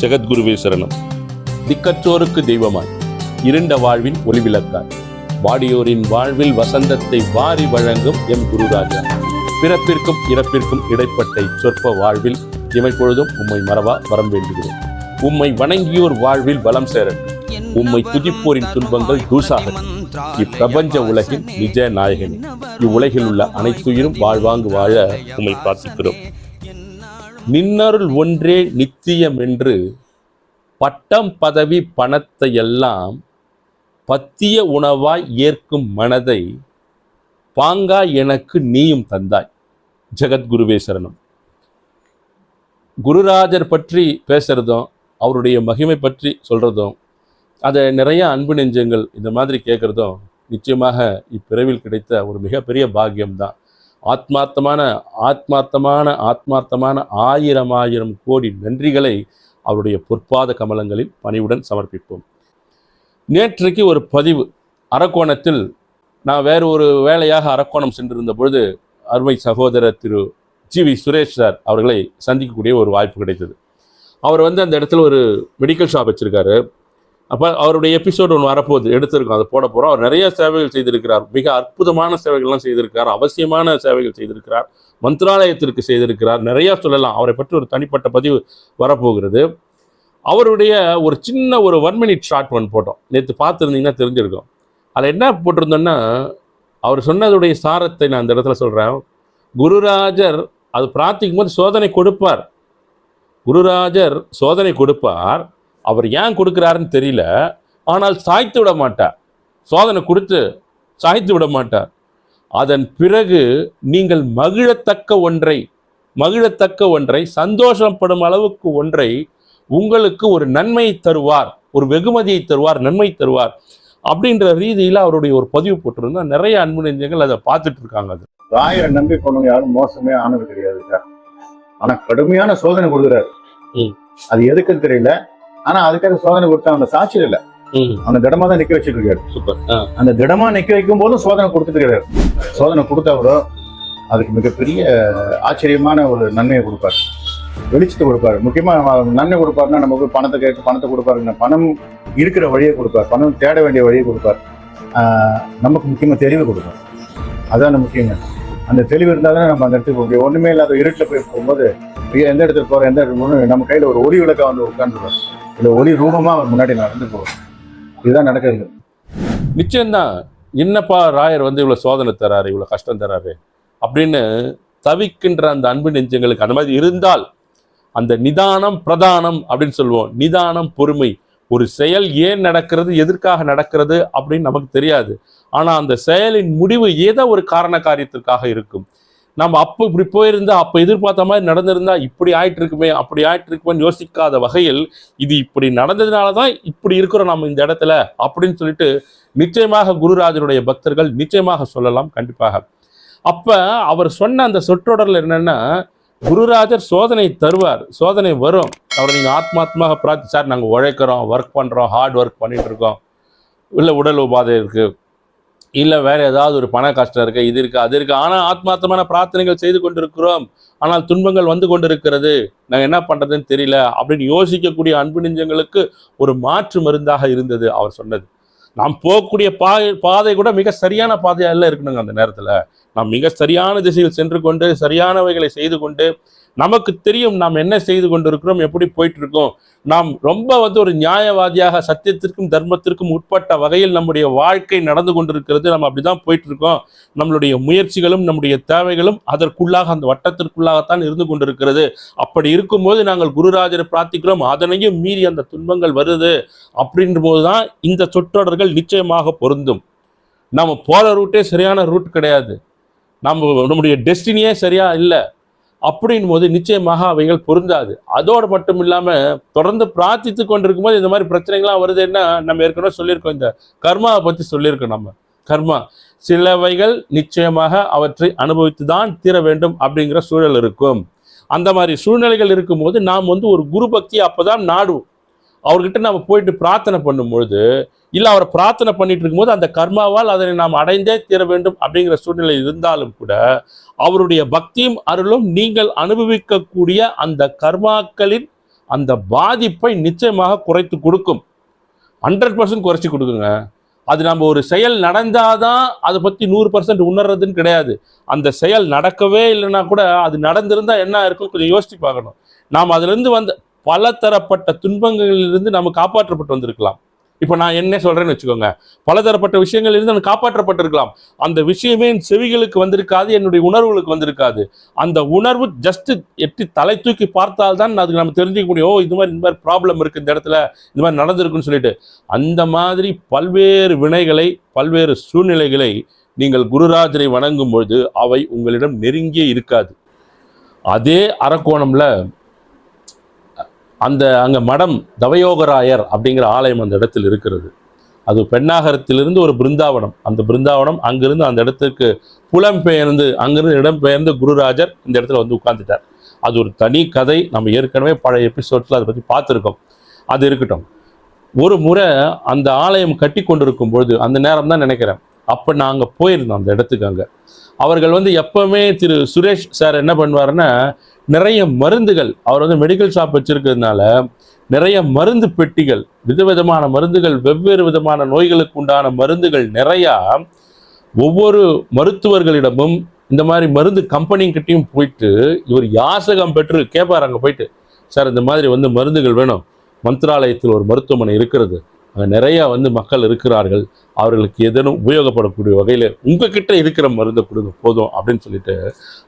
ஜெகத்குருவே சரணம். திக்கற்றோருக்கு தெய்வமாய் இருண்ட வாழ்வின் ஒளிவிளக்காய். வாடியோரின் வாழ்வில் வசந்தத்தை வாரி வழங்கும் எம் குருராஜா. பிறப்பிற்கும் இறப்பிற்கும் இடைப்பட்ட சொற்ப வாழ்வில் இமைப்பொழுதும் உம்மை மறவா வரம் வேண்டுகிறோம் உம்மை வணங்கியோர் வாழ்வில் பலம் சேரட்டும். உம்மை துதிப்போரின் துன்பங்கள் தூசாகட்டும். இப்பிரபஞ்ச உலகின் நிஜ நாயகன் இவ்வுலகில் உள்ள அனைத்துயிரும் வாழ்வாங்கு வாழ உம்மை பிரார்த்திக்கிறோம் நின்னருள் ஒன்றே நித்தியம் என்று பட்டம் பதவி பணத்தை எல்லாம் பத்திய உணவாய் ஏற்கும் மனதை பாங்கா எனக்கு நீயும் தந்தாய். ஜெகத்குருவே சரணம். குருராஜர் பற்றி பேசுறதும் அவருடைய மகிமை பற்றி சொல்றதும் அதை நிறைய அன்பு நெஞ்சங்கள் இந்த மாதிரி கேட்குறதும் நிச்சயமாக இப்பிறவில் கிடைத்த ஒரு மிகப்பெரிய பாக்கியம்தான். ஆத்மார்த்தமான ஆத்மார்த்தமான ஆத்மார்த்தமான ஆயிரம் ஆயிரம் கோடி நன்றிகளை அவருடைய பொற்பாத கமலங்களில் பணிவுடன் சமர்ப்பிப்போம். நேற்றைக்கு ஒரு பதிவு. அரக்கோணத்தில் நான் வேறு ஒரு வேலையாக அரக்கோணம் சென்றிருந்த பொழுது அருமை சகோதரர் Thiru G V Suresh sir அவர்களை சந்திக்கக்கூடிய ஒரு வாய்ப்பு கிடைத்தது. அவர் வந்து அந்த இடத்துல ஒரு மெடிக்கல் ஷாப் வச்சுருக்காரு. அப்போ அவருடைய எபிசோடு ஒன்று வரப்போகுது எடுத்திருக்கோம் அதை போட போகிறோம் அவர் நிறைய சேவைகள் செய்திருக்கிறார். மிக அற்புதமான சேவைகள்லாம் செய்திருக்கிறார். அவசியமான சேவைகள் செய்திருக்கிறார். மந்திராலயத்திற்கு செய்திருக்கிறார். நிறையா சொல்லலாம். அவரை பற்றி ஒரு தனிப்பட்ட பதிவு வரப்போகிறது. அவருடைய ஒரு சின்ன ஒரு ஒன் மினிட் ஷார்ட் ஒன் போட்டோம் நேற்று பார்த்துருந்தீங்கன்னா தெரிஞ்சிருக்கும். அதில் என்ன போட்டிருந்தோன்னா அவர் சொன்னதுடைய சாரத்தை நான் அந்த இடத்துல சொல்கிறேன் குருராஜர் அது பிரார்த்திக்கும் போது சோதனை கொடுப்பார். குருராஜர் சோதனை கொடுப்பார். அவர் ஏன் கொடுக்குறாருன்னு தெரியல. ஆனால் சாய்த்து விட மாட்டார். சோதனை கொடுத்து சாய்த்து விட மாட்டார். அதன் பிறகு நீங்கள் மகிழத்தக்க ஒன்றை மகிழத்தக்க ஒன்றை சந்தோஷப்படும் அளவுக்கு ஒன்றை உங்களுக்கு ஒரு நன்மையை தருவார் ஒரு வெகுமதியை தருவார் நன்மை தருவார் அப்படின்ற ரீதியில் அவருடைய ஒரு பதிவு போட்டிருந்தா நிறைய அன்பு நெஞ்சங்கள் அதை பார்த்துட்டு இருக்காங்க அது. ஆயிரம் நம்பி போனவங்க யாரும் மோசமே ஆனது கிடையாது சார். ஆனா கடுமையான சோதனை கொடுக்குறாரு. ம். அது எதுக்குன்னு தெரியல. ஆனா அதுக்காக சோதனை கொடுத்தா அந்த சாட்சியம் இல்ல. அவனை திடமா தான் நிக்க வச்சுட்டு இருக்காரு. சூப்பர். அந்த திடமா நிக்க வைக்கும் போதும் சோதனை கொடுத்துட்டு இருக்காரு. சோதனை கொடுத்தவரோ அதுக்கு மிகப்பெரிய ஆச்சரியமான ஒரு நன்மையை கொடுப்பாரு. வெளிச்சத்தை கொடுப்பாரு. முக்கியமா நன்மை கொடுப்பாருன்னா நமக்கு பணத்தை கேட்டு பணத்தை கொடுப்பாருங்க. பணம் இருக்கிற வழியை கொடுப்பார். பணம் தேட வேண்டிய வழியை கொடுப்பார். ஆஹ் நமக்கு முக்கியமா தெளிவு கொடுப்பார். அதான் முக்கியங்க. அந்த தெளிவு இருந்தால் தான் நம்ம அந்த இடத்துக்கு போக முடியும். ஒண்ணுமே இல்லாத இருட்டில் போய் போகும்போது எந்த இடத்துக்கு போறோம் எந்த இடத்துக்கு போகணும் நம்ம கையில ஒரு ஒளி விளக்கா வந்து உட்காந்துருவோம் இந்த ஒளி ரூபமா அவர் முன்னாடி நடந்து போகும். இதுதான் நடக்கிறது. நிச்சயம்தான் என்னப்பா ராயர் வந்து இவ்வளோ சோதனை தராரு இவ்வளோ கஷ்டம் தராரு அப்படின்னு தவிக்கின்ற அந்த அன்பு நெஞ்சங்களுக்கு அந்த மாதிரி இருந்தால் அந்த நிதானம் பிரதானம் அப்படின்னு சொல்லுவோம். நிதானம் பொறுமை. ஒரு செயல் ஏன் நடக்கிறது எதற்காக நடக்கிறது அப்படின்னு நமக்கு தெரியாது. ஆனால் அந்த செயலின் முடிவு ஏதோ ஒரு காரண காரியத்திற்காக இருக்கும். நம்ம அப்போ இப்படி போயிருந்தா அப்போ எதிர்பார்த்த மாதிரி நடந்திருந்தா இப்படி ஆயிட்டு இருக்குமே அப்படி ஆயிட்டு இருக்குமேன்னு யோசிக்காத வகையில் இது இப்படி நடந்ததுனால தான் இப்படி இருக்கிறோம் நம்ம இந்த இடத்துல அப்படின்னு சொல்லிட்டு நிச்சயமாக குருராஜருடைய பக்தர்கள் நிச்சயமாக சொல்லலாம் கண்டிப்பாக. அப்போ அவர் சொன்ன அந்த சொற்றொடரில் என்னென்னா குருராஜர் சோதனை தருவார் சோதனை வரும். அவரை நீங்கள் ஆத்மாத்மாக பிரார்த்தி சார் நாங்கள் உழைக்கிறோம் ஒர்க் பண்ணுறோம் ஹார்ட் ஒர்க் பண்ணிகிட்டு இருக்கோம். இல்லை உடல் உபாதை இருக்குது இல்லை வேற ஏதாவது ஒரு பண கஷ்டம் இருக்கு இது இருக்கு அது இருக்கு. ஆனால் ஆத்மார்த்தமான பிரார்த்தனைகள் செய்து கொண்டிருக்கிறோம். ஆனால் துன்பங்கள் வந்து கொண்டிருக்கிறது. நாங்கள் என்ன பண்றதுன்னு தெரியல அப்படின்னு யோசிக்கக்கூடிய அன்பு நெஞ்சங்களுக்கு ஒரு மாற்று மருந்தாக இருந்தது அவர் சொன்னது. நாம் போகக்கூடிய பா பாதை கூட மிக சரியான பாதையாக எல்லாம் இருக்கணுங்க அந்த நேரத்தில். நாம் மிக சரியான திசையில் சென்று கொண்டு சரியானவைகளை செய்து கொண்டு நமக்கு தெரியும் நாம் என்ன செய்து கொண்டிருக்கிறோம் எப்படி போயிட்டு இருக்கோம் நாம் ரொம்ப வந்து ஒரு நியாயவாதியாக சத்தியத்திற்கும் தர்மத்திற்கும் உட்பட்ட வகையில் நம்முடைய வாழ்க்கை நடந்து கொண்டிருக்கிறது. நம்ம அப்படிதான் போயிட்டு இருக்கோம் நம்மளுடைய முயற்சிகளும் நம்முடைய தேவைகளும் அதற்குள்ளாக அந்த வட்டத்திற்குள்ளாகத்தான் இருந்து கொண்டிருக்கிறது. அப்படி இருக்கும்போது நாங்கள் குருராஜரை பிரார்த்திக்கிறோம். அதனையும் மீறி அந்த துன்பங்கள் வருது அப்படின்ற போது தான் இந்த சொற்றொடர்கள் நிச்சயமாக பொருந்தும். நம்ம போகிற ரூட்டே சரியான ரூட் கிடையாது. நம்ம நம்முடைய டெஸ்டினியே சரியா இல்லை. அப்படின் போது நிச்சயமாக அவைகள் பொருந்தாது. அதோடு மட்டும் இல்லாமல் தொடர்ந்து பிரார்த்தித்து கொண்டிருக்கும் போது இந்த மாதிரி பிரச்சனைகள்லாம் வருதுன்னா நம்ம ஏற்கனவே சொல்லியிருக்கோம். இந்த கர்மாவை பற்றி சொல்லியிருக்கோம் நம்ம. கர்மா. சிலவைகள் நிச்சயமாக அவற்றை அனுபவித்து தான் தீர வேண்டும் அப்படிங்கிற சூழல் இருக்கும். அந்த மாதிரி சூழ்நிலைகள் இருக்கும்போது நாம் வந்து ஒரு குரு அப்போ தான் நாடுவோம். அவர்கிட்ட நம்ம போயிட்டு பிரார்த்தனை பண்ணும்பொழுது இல்லை அவரை பிரார்த்தனை பண்ணிட்டு இருக்கும்போது அந்த கர்மாவால் அதனை நாம் அடைந்தே தீர வேண்டும் அப்படிங்கிற சூழ்நிலை இருந்தாலும் கூட அவருடைய பக்தியும் அருளும் நீங்கள் அனுபவிக்கக்கூடிய அந்த கர்மாக்களின் அந்த பாதிப்பை நிச்சயமாக குறைத்து கொடுக்கும். ஹண்ட்ரட் பர்சன்ட் குறைச்சி கொடுக்குங்க. அது நம்ம ஒரு செயல் நடந்தாதான் அதை பற்றி நூறு பர்சன்ட் உணர்றதுன்னு கிடையாது. அந்த செயல் நடக்கவே இல்லைன்னா கூட அது நடந்திருந்தால் என்ன இருக்கும் கொஞ்சம் யோசிச்சு பார்க்கணும். நாம் அதுலேருந்து வந்த பலதரப்பட்ட துன்பங்களிலிருந்து நம்ம காப்பாற்றப்பட்டு வந்திருக்கலாம். இப்போ நான் என்ன சொல்கிறேன்னு வச்சுக்கோங்க. பலதரப்பட்ட விஷயங்களிலிருந்து நான் காப்பாற்றப்பட்டிருக்கலாம். அந்த விஷயமே என் செவிகளுக்கு வந்திருக்காது என்னுடைய உணர்வுகளுக்கு வந்திருக்காது. அந்த உணர்வு ஜஸ்ட் எட்டி தலை தூக்கி பார்த்தால்தான் அதுக்கு நம்ம தெரிஞ்சுக்க முடியும். ஓ இது மாதிரி இந்த மாதிரி ப்ராப்ளம் இருக்குது இந்த இடத்துல இந்த மாதிரி நடந்திருக்குன்னு சொல்லிட்டு. அந்த மாதிரி பல்வேறு வினைகளை பல்வேறு சூழ்நிலைகளை நீங்கள் குருராஜரை வணங்கும் பொழுது அவை உங்களிடம் நெருங்கியே இருக்காது. அதே அரக்கோணம்ல அந்த அங்கே மடம் தவயோகராயர் அப்படிங்கிற ஆலயம் அந்த இடத்தில் இருக்கிறது. அது பெண்ணாகரத்திலிருந்து ஒரு பிருந்தாவனம். அந்த பிருந்தாவனம் அங்கிருந்து அந்த இடத்துக்கு புலம்பெயர்ந்து அங்கிருந்து இடம்பெயர்ந்து குருராஜர் இந்த இடத்துல வந்து உட்கார்ந்துட்டார். அது ஒரு தனி கதை. நம்ம ஏற்கனவே பழைய எபிசோட்ஸில் அதை பற்றி பார்த்துருக்கோம். அது இருக்கட்டும். ஒரு முறை அந்த ஆலயம் கட்டி கொண்டிருக்கும் பொழுது அந்த நேரம் தான் நினைக்கிறேன். அப்போ நாங்கள் போயிருந்தோம் அந்த இடத்துக்கு அங்கே. அவர்கள் வந்து எப்போவுமே திரு சுரேஷ் சார் என்ன பண்ணுவார்னா நிறைய மருந்துகள் அவர் வந்து மெடிக்கல் ஷாப் வச்சிருக்கிறதுனால நிறைய மருந்து பெட்டிகள் விதவிதமான மருந்துகள் வெவ்வேறு விதமான நோய்களுக்கு உண்டான மருந்துகள் நிறையா ஒவ்வொரு மருத்துவர்களிடமும் இந்த மாதிரி மருந்து கம்பெனிங்கிட்டையும் போயிட்டு இவர் யாசகம் பெற்று கேட்பார் அங்கே போயிட்டு. சார் இந்த மாதிரி வந்து மருந்துகள் வேணும். மந்திராலயத்தில் ஒரு மருத்துவமனை இருக்கிறது. அங்கே நிறையா வந்து மக்கள் இருக்கிறார்கள். அவர்களுக்கு எதனும் உபயோகப்படக்கூடிய வகையில் உங்ககிட்ட இருக்கிற மருந்தை கொடுங்க போதும் அப்படின்னு சொல்லிட்டு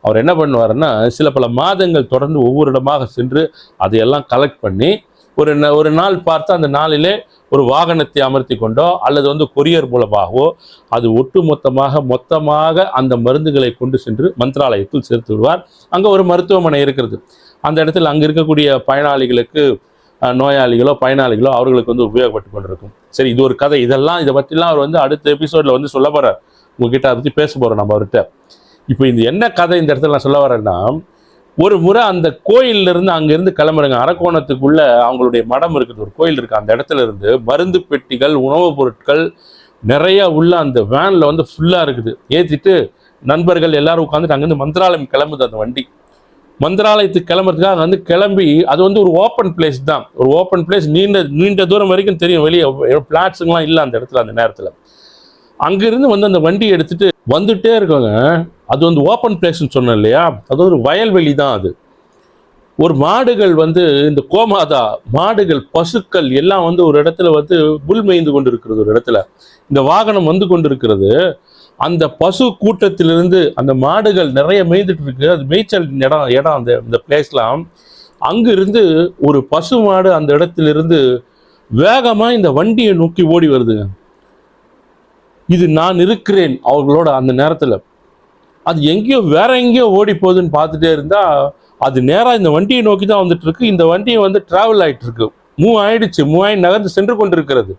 அவர் என்ன பண்ணுவாருன்னா சில பல மாதங்கள் தொடர்ந்து ஒவ்வொரு இடமாக சென்று அதையெல்லாம் கலெக்ட் பண்ணி ஒரு ந- ஒரு நாள் பார்த்து அந்த நாளிலே ஒரு வாகனத்தை அமர்த்தி கொண்டோ அல்லது வந்து கொரியர் மூலமாகவோ அது ஒட்டு மொத்தமாக மொத்தமாக அந்த மருந்துகளை கொண்டு சென்று மந்திராலயத்தில் சேர்த்து விடுவார். அங்கே ஒரு மருத்துவமனை இருக்கிறது. அந்த இடத்துல அங்கே இருக்கக்கூடிய பயனாளிகளுக்கு நோயாளிகளோ பயனாளிகளோ அவர்களுக்கு வந்து உபயோகப்பட்டு கொண்டிருக்கும். சரி இது ஒரு கதை. இதெல்லாம் இதை பற்றிலாம் அவர் வந்து அடுத்த எபிசோடில் வந்து சொல்ல போகிறார் உங்ககிட்ட அதை பற்றி பேச போகிறோம் நம்ம அவர்கிட்ட. இப்போ இந்த என்ன கதை இந்த இடத்துல நான் சொல்ல வரேன்னா ஒரு முறை அந்த கோயில்ல இருந்து கிளம்புறங்க. அரக்கோணத்துக்குள்ள அவங்களுடைய மடம் இருக்குது. ஒரு கோயில் இருக்குது அந்த இடத்துல இருந்து மருந்து பெட்டிகள் உணவுப் பொருட்கள் நிறையா உள்ள அந்த வேனில் வந்து ஃபுல்லாக இருக்குது. ஏற்றிட்டு நண்பர்கள் எல்லாரும் உட்காந்துட்டு அங்கேருந்து மந்திராலயம் கிளம்புது அந்த வண்டி. மந்திராலயத்துக்கு கிளம்புறதுக்காக வந்து கிளம்பி அது வந்து ஒரு ஓப்பன் பிளேஸ் தான். ஒரு ஓப்பன் பிளேஸ் நீண்ட நீண்ட தூரம் வரைக்கும் தெரியும். வெளியே பிளாட்ஸுங்களாம் இல்லை அந்த இடத்துல அந்த நேரத்தில். அங்கிருந்து வந்து அந்த வண்டி எடுத்துகிட்டு வந்துகிட்டே இருக்கோங்க. அது வந்து ஓப்பன் பிளேஸ்னு சொன்னேன் இல்லையா? அது ஒரு வயல்வெளி தான் அது. ஒரு மாடுகள் வந்து இந்த கோமாதா மாடுகள் பசுக்கள் எல்லாம் வந்து ஒரு இடத்துல வந்து புல் மேய்ந்து கொண்டு இருக்கிறது ஒரு இடத்துல. இந்த வாகனம் வந்து கொண்டு இருக்கிறது அந்த பசு கூட்டத்திலிருந்து அந்த மாடுகள் நிறைய மேய்ந்துட்டு இருக்கு. அது மேய்ச்சல் இடம் இடம் அந்த இந்த பிளேஸ்லாம் அங்கிருந்து ஒரு பசு மாடு அந்த இடத்திலிருந்து வேகமாக இந்த வண்டியை நோக்கி ஓடி வருதுங்க இது நான் இருக்கிறேன் அவர்களோட அந்த நேரத்தில். அது எங்கேயோ வேற எங்கேயோ ஓடி போகுதுன்னு பார்த்துட்டே இருந்தா அது நேராக இந்த வண்டியை நோக்கி தான் வந்துட்டு இருக்கு. இந்த வண்டியை வந்து டிராவல் ஆயிட்டு இருக்கு. மூவ் ஆயிடுச்சு. மூவ் ஆகி நகர்ந்து சென்று கொண்டிருக்கிறது.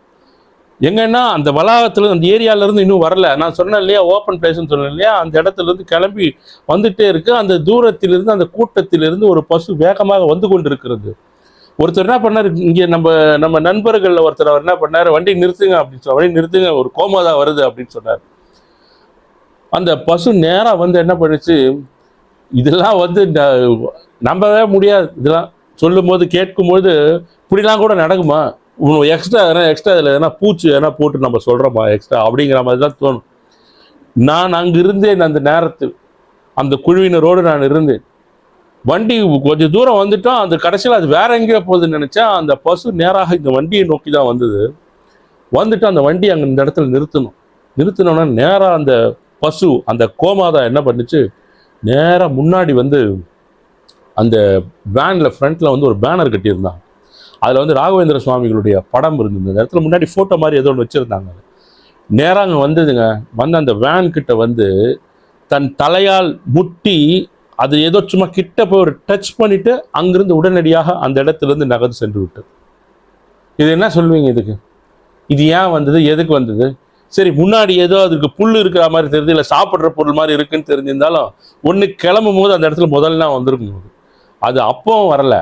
எங்கன்னா அந்த வளாகத்துல அந்த ஏரியாவிலேருந்து இன்னும் வரல. நான் சொன்னேன் இல்லையா ஓப்பன் பிளேஸ்னு சொன்னேன் இல்லையா அந்த இடத்துல இருந்து கிளம்பி வந்துட்டே இருக்கு. அந்த தூரத்திலிருந்து அந்த கூட்டத்திலிருந்து ஒரு பசு வேகமாக வந்து கொண்டிருக்கிறது. ஒருத்தர் என்ன பண்ணார்? இங்கே நம்ம நம்ம நண்பர்களில் ஒருத்தர் அவர் என்ன பண்ணார்? வண்டி நிறுத்துங்க அப்படின்னு சொன்னார். வண்டி நிறுத்துங்க ஒரு கோமாதா வருது அப்படின்னு சொன்னார். அந்த பசு நேராக வந்து என்ன பண்ணுச்சு? இதெல்லாம் வந்து நம்பவே முடியாது. இதெல்லாம் சொல்லும் போது இப்படிலாம் கூட நடக்குமா? எக்ஸ்ட்ரா எதனா எக்ஸ்ட்ரா இதில் எதனா பூச்சி எதனா போட்டு நம்ம சொல்கிறோமா எக்ஸ்ட்ரா அப்படிங்கிற மாதிரி தான் தோணும். நான் அங்கே இருந்தேன் அந்த நேரத்தில் அந்த குழுவினரோடு நான் இருந்தேன். வண்டி கொஞ்சம் தூரம் வந்துட்டோம் அந்த கடைசியில் அது வேற எங்கேயோ போகுதுன்னு நினச்சா அந்த பசு நேராக இந்த வண்டியை நோக்கி தான் வந்தது. வந்துட்டு அந்த வண்டி அங்கே இந்த இடத்துல நிறுத்தணும். நிறுத்தினோன்னா நேராக அந்த பசு அந்த கோமாதா என்ன பண்ணுச்சு? நேராக முன்னாடி வந்து அந்த வேனில் ஃப்ரண்ட்டில் வந்து ஒரு பேனர் கட்டியிருந்தாங்க அதில் வந்து ராகவேந்திர சுவாமிகளுடைய படம் இருந்தது. அந்த இடத்துல முன்னாடி ஃபோட்டோ மாதிரி ஏதோ ஒன்று வச்சுருந்தாங்க நேராக அங்கே வந்ததுங்க. வந்து அந்த வேன் கிட்ட வந்து தன் தலையால் முட்டி அது ஏதோ சும்மா கிட்ட போய் ஒரு டச் பண்ணிட்டு அங்கிருந்து உடனடியாக அந்த இடத்துலேருந்து நகர்ந்து சென்று விட்டது. இது என்ன சொல்லுவீங்க இதுக்கு? இது ஏன் வந்தது? எதுக்கு வந்தது? சரி முன்னாடி ஏதோ அதுக்கு புல் இருக்கிற மாதிரி தெரியுது இல்லை சாப்பிட்ற பொருள் மாதிரி இருக்குன்னு தெரிஞ்சிருந்தாலும் ஒன்று கிளம்பும் போது அந்த இடத்துல முதல்ல வந்திருக்கும் போது. அது அப்பவும் வரல.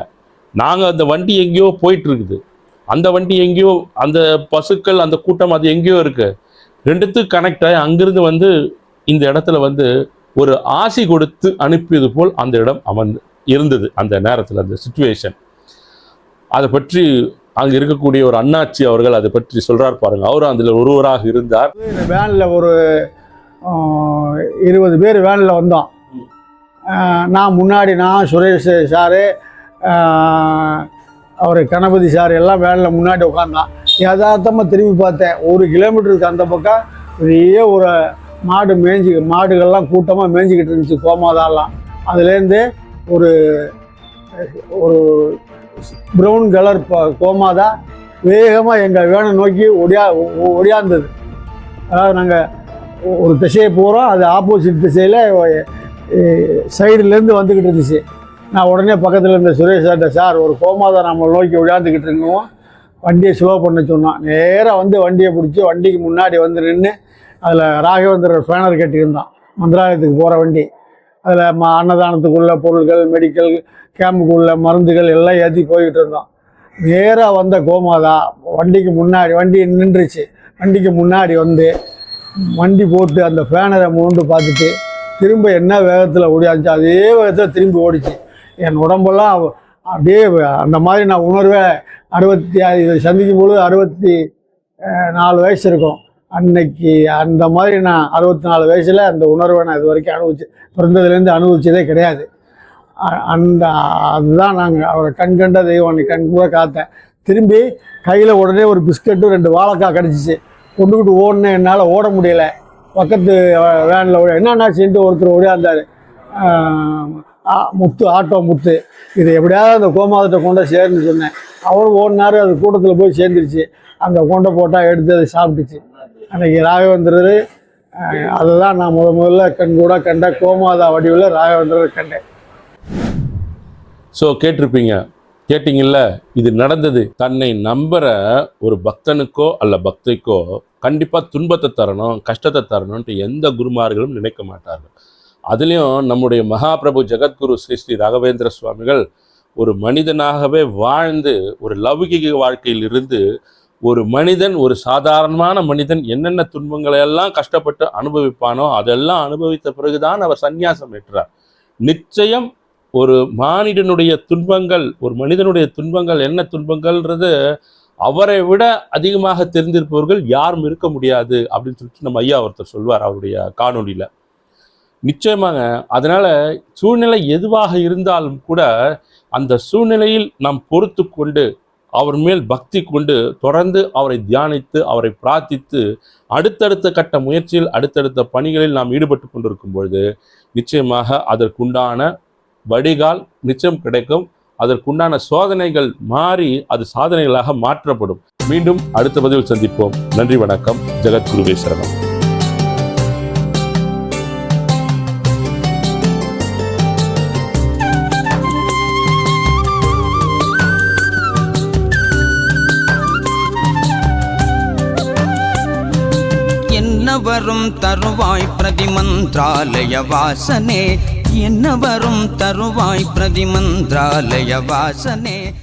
நாங்கள் அந்த வண்டி எங்கேயோ போயிட்டுருக்குது. அந்த வண்டி எங்கேயோ அந்த பசுக்கள் அந்த கூட்டம் அது எங்கேயோ இருக்குது ரெண்டுத்துக்கும் கனெக்ட் ஆகி அங்கிருந்து வந்து இந்த இடத்துல வந்து ஒரு ஆசி கொடுத்து அனுப்பியது போல் அந்த இடம் அமர்ந்து இருந்தது. அந்த நேரத்தில் அந்த சுச்சுவேஷன் அதை பற்றி அங்கே இருக்கக்கூடிய ஒரு அண்ணாச்சி அவர்கள் அதை பற்றி சொல்கிறார் பாருங்கள் அவரும் அதில் ஒருவராக இருந்தார். இந்த வேனில் ஒரு இருபது பேர் வேனில் வந்தோம். நான் முன்னாடி நான் சுரேஷ் சாரு அவர் கணபதி சார் எல்லாம் வேனில் முன்னாடி உட்காந்தான் யதார்த்தமாக திரும்பி பார்த்தேன். ஒரு கிலோமீட்டருக்கு அந்த பக்கம். பெரிய ஒரு மாடு மேய்ஞ்சி மாடுகள்லாம் கூட்டமாக மேய்ஞ்சிக்கிட்டு இருந்துச்சு கோமாதாலாம். அதுலேருந்து ஒரு ஒரு ப்ரௌன் கலர் கோமாதா வேகமாக எங்கள் வேனை நோக்கி ஒடியா ஒடியாந்தது. அதாவது நாங்கள் ஒரு திசையை போகிறோம் அது ஆப்போசிட் திசையில் சைடுலேருந்து வந்துக்கிட்டு இருந்துச்சு. நான் உடனே பக்கத்தில் இருந்த சுரேஷ் சார்ட்ட சார் ஒரு கோமாதா நம்ம நோக்கி விளையாண்டுக்கிட்டு இருக்கோம். வண்டியை ஸ்லோ பண்ண சொன்னோம் நேராக வந்து வண்டியை பிடிச்சி வண்டிக்கு முன்னாடி வந்து நின்று அதில் ராகவேந்திர ஃபேனர் கட்டியிருந்தான். மந்திராலயத்துக்கு போகிற வண்டி. அதில் ம அன்னதானத்துக்குள்ள பொருட்கள் மெடிக்கல் கேம்புக்குள்ள மருந்துகள் எல்லாம் ஏற்றி போய்கிட்டு இருந்தோம் நேராக வந்த கோமாதா வண்டிக்கு முன்னாடி வண்டி நின்றுச்சு. வண்டிக்கு முன்னாடி வந்து வண்டி போட்டு அந்த ஃபேனரை மூண்டு பார்த்துட்டு திரும்ப என்ன வேகத்தில் ஓடியாச்சு அதே வேகத்தில் திரும்பி ஓடிச்சு. என் உடம்பெல்லாம் அப்படியே அந்த மாதிரி நான் உணர்வேன். அறுபத்தி இதை சந்திக்கும் பொழுது அறுபத்தி நாலு வயசு இருக்கும். அன்னைக்கு அந்த மாதிரி நான் அறுபத்தி நாலு வயசில் அந்த உணர்வை நான் இது வரைக்கும் அனுபவிச்சு பிறந்ததுலேருந்து அனுபவிச்சதே கிடையாது. அந்த அதுதான் நாங்கள் அவரை கண் கண்ட தெய்வம். அன்னைக்கு கண் கூட காத்தேன். திரும்பி கையில் உடனே ஒரு பிஸ்கட்டும் ரெண்டு வாழைக்காய் கிடச்சிச்சு. கொண்டுக்கிட்டு ஓடனே என்னால் ஓட முடியல. பக்கத்து வேனில் என்னென்ன சேர்ந்து ஒருத்தர் ஓடியாந்தார் முத்து ஆட்டோ முத்து. இது எப்படியாவது அந்த கோமாதத்தை கொண்டு சேர்ந்து சொன்னேன். அவரும் ஓடினாரு அது கூட்டத்தில் போய் சேர்ந்துருச்சு. அந்த கொண்டை போட்டால் எடுத்து அதை சாப்பிட்டுச்சு. அன்றைக்கி ராகவேந்திரர் அதுதான் நான் முத முதல்ல கண் கூட கண்ட கோமாதா வடிவில் ராகவேந்திரர் கண்டேன். ஸோ கேட்டிருப்பீங்க. கேட்டிங்கல்ல இது நடந்தது. தன்னை நம்புற ஒரு பக்தனுக்கோ அல்ல பக்தைக்கோ கண்டிப்பாக துன்பத்தை தரணும் கஷ்டத்தை தரணும்ன்ட்டு எந்த குருமார்களும் நினைக்க மாட்டார்கள். அதுலேயும் நம்முடைய மகாபிரபு ஜெகத்குரு ஸ்ரீ ஸ்ரீ ராகவேந்திர சுவாமிகள் ஒரு மனிதனாகவே வாழ்ந்து ஒரு லௌகிக வாழ்க்கையில் இருந்து ஒரு மனிதன் ஒரு சாதாரணமான மனிதன் என்னென்ன துன்பங்களை எல்லாம் கஷ்டப்பட்டு அனுபவிப்பானோ அதெல்லாம் அனுபவித்த பிறகுதான் அவர் சந்நியாசம் ஏற்றார். நிச்சயம் ஒரு மானிடனுடைய துன்பங்கள் ஒரு மனிதனுடைய துன்பங்கள் என்ன துன்பங்கள்ன்றது அவரை விட அதிகமாக தெரிந்திருப்பவர்கள் யாரும் இருக்க முடியாது அப்படின்னு சொல்லிட்டு நம்ம ஐயா ஒருத்தர் சொல்வார் அவருடைய காணொலியில் நிச்சயமாங்க. அதனால் சூழ்நிலை எதுவாக இருந்தாலும் கூட அந்த சூழ்நிலையில் நாம் பொறுத்து கொண்டு அவர் மேல் பக்தி கொண்டு தொடர்ந்து அவரை தியானித்து அவரை பிரார்த்தித்து அடுத்தடுத்த கட்ட முயற்சியில் அடுத்தடுத்த பணிகளில் நாம் ஈடுபட்டு கொண்டிருக்கும் பொழுது நிச்சயமாக அதற்குண்டான வடிகால் நிச்சயம் கிடைக்கும். அதற்குண்டான சோதனைகள் மாறி அது சாதனைகளாக மாற்றப்படும். மீண்டும் அடுத்த பதிவில் சந்திப்போம். நன்றி வணக்கம். ஜெகத்குருவே வரும் தருவாய் பிரதிமந்திராலய வாசனே. என்ன வரும் தருவாய் பிரதிமந்திராலய வாசனே.